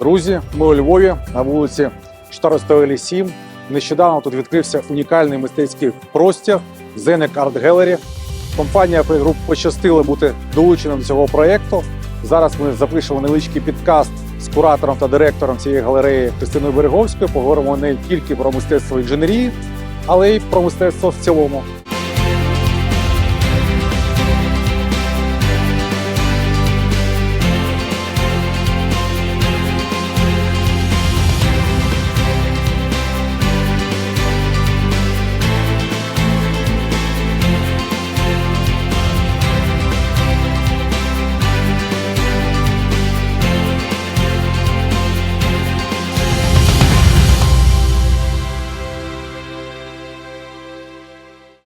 Друзі, ми у Львові на вулиці Штаростовелі 7. Нещодавно тут відкрився унікальний мистецький простір Зенек Art Gallery. Компанія Play Group пощастила бути долученим до цього проєкту. Зараз ми запишемо невеличкий підкаст з куратором та директором цієї галереї Христиною Береговською. Поговоримо не тільки про мистецтво інженерії, але й про мистецтво в цілому.